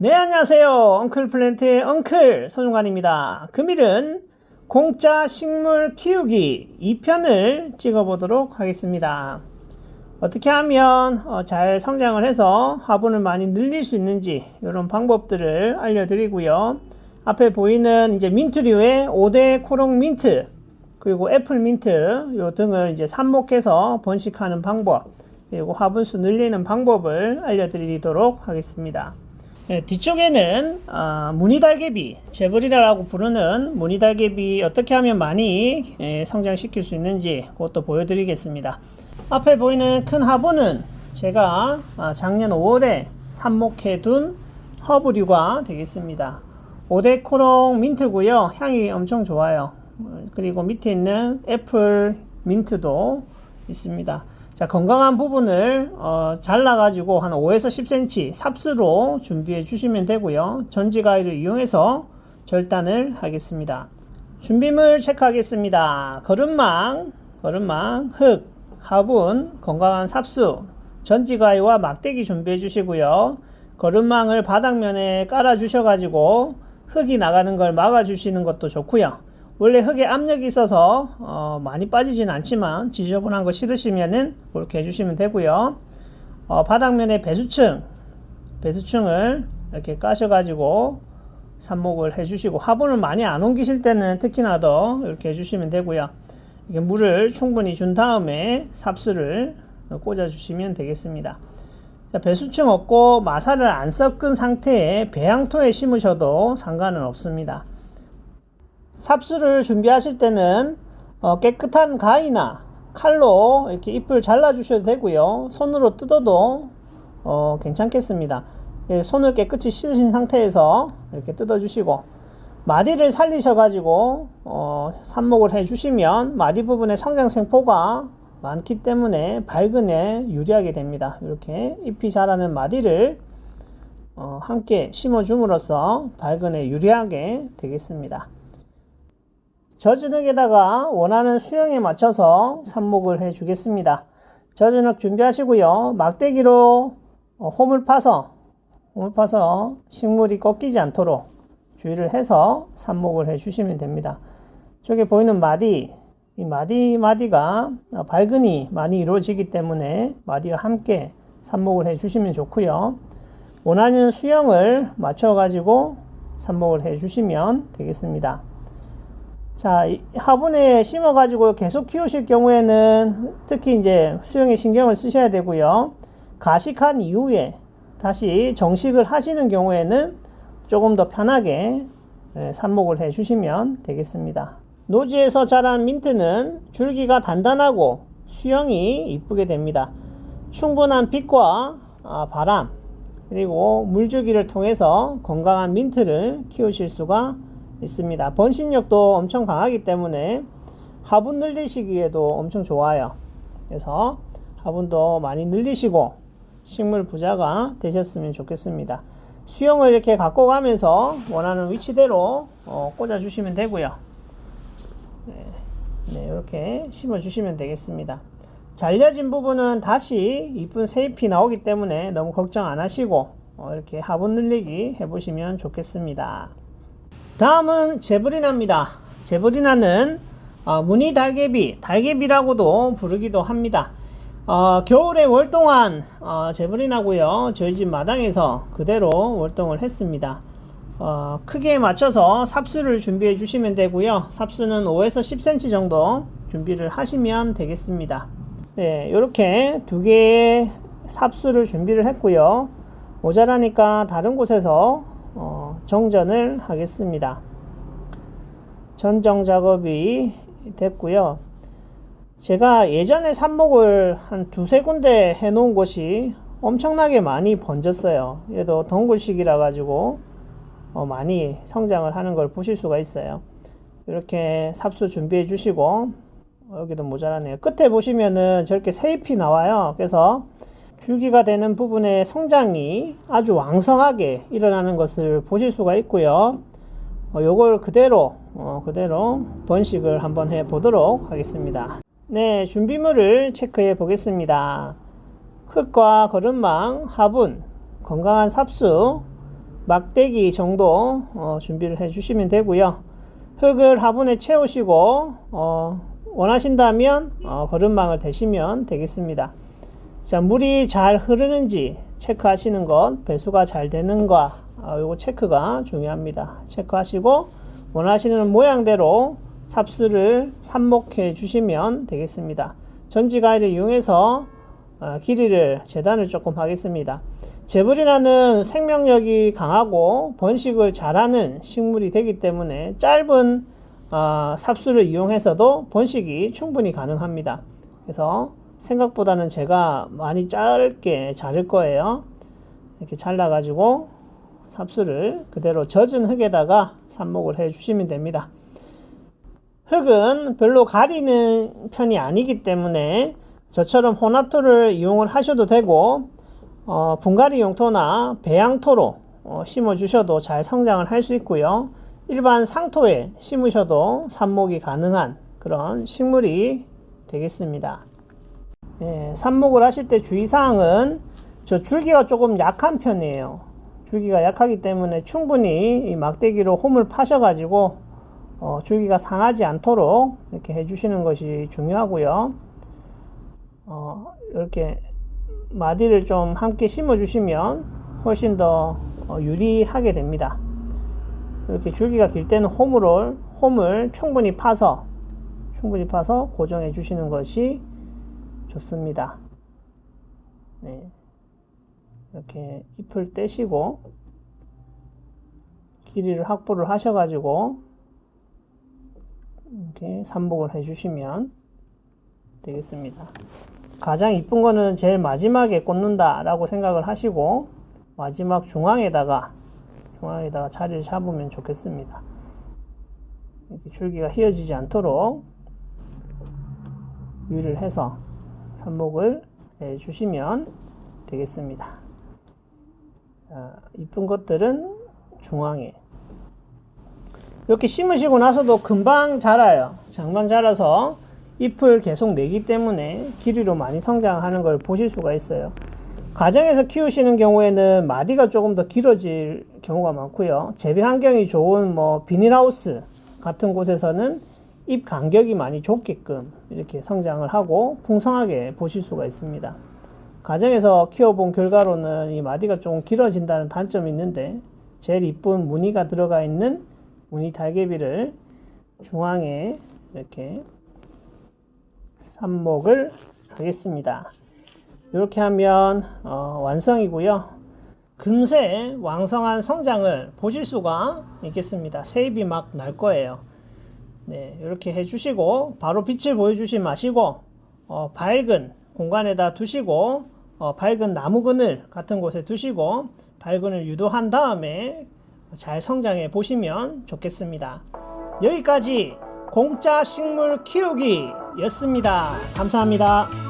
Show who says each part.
Speaker 1: 네, 안녕하세요. 엉클 플랜트의 엉클 손용관입니다. 금일은 공짜 식물 키우기 2편을 찍어 보도록 하겠습니다. 어떻게 하면 어, 잘 성장을 해서 화분을 많이 늘릴 수 있는지 이런 방법들을 알려드리고요. 앞에 보이는 이제 민트류의 5대 코롱 민트 그리고 애플 민트 요 등을 이제 삽목해서 번식하는 방법 그리고 화분수 늘리는 방법을 알려드리도록 하겠습니다. 네, 뒤쪽에는 아, 무늬달개비, 제브리라라고 부르는 무늬달개비 어떻게 하면 많이 예, 성장시킬 수 있는지 그것도 보여드리겠습니다. 앞에 보이는 큰 화분은 제가 아, 작년 5월에 삽목해 둔 허브류가 되겠습니다. 오데코롱 민트고요. 향이 엄청 좋아요. 그리고 밑에 있는 애플 민트도 있습니다. 자, 건강한 부분을 어, 잘라가지고 한 5에서 10cm 삽수로 준비해 주시면 되고요. 전지 가위를 이용해서 절단을 하겠습니다. 준비물 체크하겠습니다. 거름망, 거름망, 흙, 화분, 건강한 삽수, 전지 가위와 막대기 준비해 주시고요. 거름망을 바닥면에 깔아 주셔가지고 흙이 나가는 걸 막아 주시는 것도 좋고요. 원래 흙에 압력이 있어서 어, 많이 빠지진 않지만 지저분한 거 싫으시면은 그렇게 해주시면 되고요. 어, 바닥면에 배수층, 배수층을 이렇게 까셔 가지고 삽목을 해주시고 화분을 많이 안 옮기실 때는 특히나 더 이렇게 해주시면 되고요. 이게 물을 충분히 준 다음에 삽수를 꽂아 주시면 되겠습니다. 자, 배수층 없고 마사를 안 섞은 상태에 배양토에 심으셔도 상관은 없습니다. 삽수를 준비하실 때는 어, 깨끗한 가위나 칼로 이렇게 잎을 잘라 주셔도 되고요. 손으로 뜯어도 어, 괜찮겠습니다. 예, 손을 깨끗이 씻으신 상태에서 이렇게 뜯어 주시고 마디를 살리셔 가지고 어, 삽목을 해 주시면 마디 부분에 성장생포가 많기 때문에 발근에 유리하게 됩니다. 이렇게 잎이 자라는 마디를 어, 함께 심어 줌으로써 발근에 유리하게 되겠습니다 젖은 흙에다가 원하는 수영에 맞춰서 삽목을 해 주겠습니다. 젖은 흙 준비하시고요. 막대기로 어, 홈을 파서 홈을 파서 식물이 꺾이지 않도록 주의를 해서 삽목을 해 주시면 됩니다. 저기 보이는 마디 이 마디 마디가 발근이 많이 이루어지기 때문에 마디와 함께 삽목을 해 주시면 좋고요. 원하는 수영을 맞춰 가지고 삽목을 해 주시면 되겠습니다. 자, 화분에 심어가지고 계속 키우실 경우에는 특히 이제 수영에 신경을 쓰셔야 되고요. 가식한 이후에 다시 정식을 하시는 경우에는 조금 더 편하게 예, 삽목을 해 주시면 되겠습니다. 노지에서 자란 민트는 줄기가 단단하고 수영이 이쁘게 됩니다. 충분한 빛과 아, 바람 그리고 물주기를 통해서 건강한 민트를 키우실 수가 있습니다. 번식력도 엄청 강하기 때문에 화분 늘리시기에도 엄청 좋아요. 그래서 화분도 많이 늘리시고 식물 부자가 되셨으면 좋겠습니다. 수영을 이렇게 갖고 가면서 원하는 위치대로 어, 꽂아 주시면 되고요. 네, 네, 이렇게 심어 주시면 되겠습니다. 잘려진 부분은 다시 이쁜 새잎이 나오기 때문에 너무 걱정 안 하시고 어, 이렇게 화분 늘리기 해보시면 좋겠습니다. 다음은 제브리나입니다. 제브리나는 어, 무늬 달개비, 달개비라고도 부르기도 합니다. 어, 겨울에 월동한 어, 제브리나고요. 저희 집 마당에서 그대로 월동을 했습니다. 어, 크기에 맞춰서 삽수를 준비해 주시면 되고요. 삽수는 5에서 10cm 정도 준비를 하시면 되겠습니다. 네, 이렇게 두 개의 삽수를 준비를 했고요. 모자라니까 다른 곳에서 어, 정전을 하겠습니다. 전정 작업이 됐고요. 제가 예전에 삽목을 한 두세 군데 해 놓은 곳이 엄청나게 많이 번졌어요. 얘도 덩굴식이라 가지고 어, 많이 성장을 하는 걸 보실 수가 있어요. 이렇게 삽수 준비해 주시고 여기도 모자라네요. 끝에 보시면은 저렇게 새잎이 나와요. 그래서 줄기가 되는 부분의 성장이 아주 왕성하게 일어나는 것을 보실 수가 있고요. 어, 요걸 그대로 어, 그대로 번식을 한번 해 보도록 하겠습니다. 네, 준비물을 체크해 보겠습니다. 흙과 거름망, 화분, 건강한 삽수, 막대기 정도 어, 준비를 해 주시면 되고요. 흙을 화분에 채우시고 어, 원하신다면 어, 거름망을 대시면 되겠습니다. 자, 물이 잘 흐르는지 체크하시는 것, 배수가 잘 되는가, 아, 요거 체크가 중요합니다. 체크하시고 원하시는 모양대로 삽수를 삽목해 주시면 되겠습니다. 전지 가위를 이용해서 어, 길이를 재단을 조금 하겠습니다. 제브리나는 생명력이 강하고 번식을 잘하는 식물이 되기 때문에 짧은 어, 삽수를 이용해서도 번식이 충분히 가능합니다. 그래서 생각보다는 제가 많이 짧게 자를 거예요. 이렇게 잘라가지고 삽수를 그대로 젖은 흙에다가 삽목을 해 주시면 됩니다. 흙은 별로 가리는 편이 아니기 때문에 저처럼 혼합토를 이용을 하셔도 되고 어, 분갈이 용토나 배양토로 어, 심어 주셔도 잘 성장을 할 수 있고요. 일반 상토에 심으셔도 삽목이 가능한 그런 식물이 되겠습니다. 예, 삽목을 하실 때 주의사항은 저 줄기가 조금 약한 편이에요. 줄기가 약하기 때문에 충분히 이 막대기로 홈을 파셔 가지고 어, 줄기가 상하지 않도록 이렇게 해주시는 것이 중요하고요. 어, 이렇게 마디를 좀 함께 심어 주시면 훨씬 더 어, 유리하게 됩니다. 이렇게 줄기가 길 때는 홈을, 홈을 충분히 파서 충분히 파서 고정해 주시는 것이 좋습니다. 네. 이렇게 잎을 떼시고 길이를 확보를 하셔가지고 이렇게 삼복을 해주시면 되겠습니다. 가장 이쁜 거는 제일 마지막에 꽂는다 라고 생각을 하시고 마지막 중앙에다가 중앙에다가 자리를 잡으면 좋겠습니다. 이렇게 줄기가 휘어지지 않도록 유리를 해서 삽목을 해 주시면 되겠습니다. 자, 이쁜 것들은 중앙에 이렇게 심으시고 나서도 금방 자라요. 금방 자라서 잎을 계속 내기 때문에 길이로 많이 성장하는 걸 보실 수가 있어요. 가정에서 키우시는 경우에는 마디가 조금 더 길어질 경우가 많고요. 재배 환경이 좋은 뭐 비닐하우스 같은 곳에서는 잎 간격이 많이 좁게끔 이렇게 성장을 하고 풍성하게 보실 수가 있습니다. 가정에서 키워본 결과로는 이 마디가 조금 길어진다는 단점이 있는데 제일 이쁜 무늬가 들어가 있는 무늬 달개비를 중앙에 이렇게 삽목을 하겠습니다. 이렇게 하면 어, 완성이고요. 금세 왕성한 성장을 보실 수가 있겠습니다. 새잎이 막 날 거예요. 네, 이렇게 해주시고 바로 빛을 보여주지 마시고 어, 밝은 공간에다 두시고 어, 밝은 나무 그늘 같은 곳에 두시고 밝은을 유도한 다음에 잘 성장해 보시면 좋겠습니다. 여기까지 공짜 식물 키우기 였습니다. 감사합니다.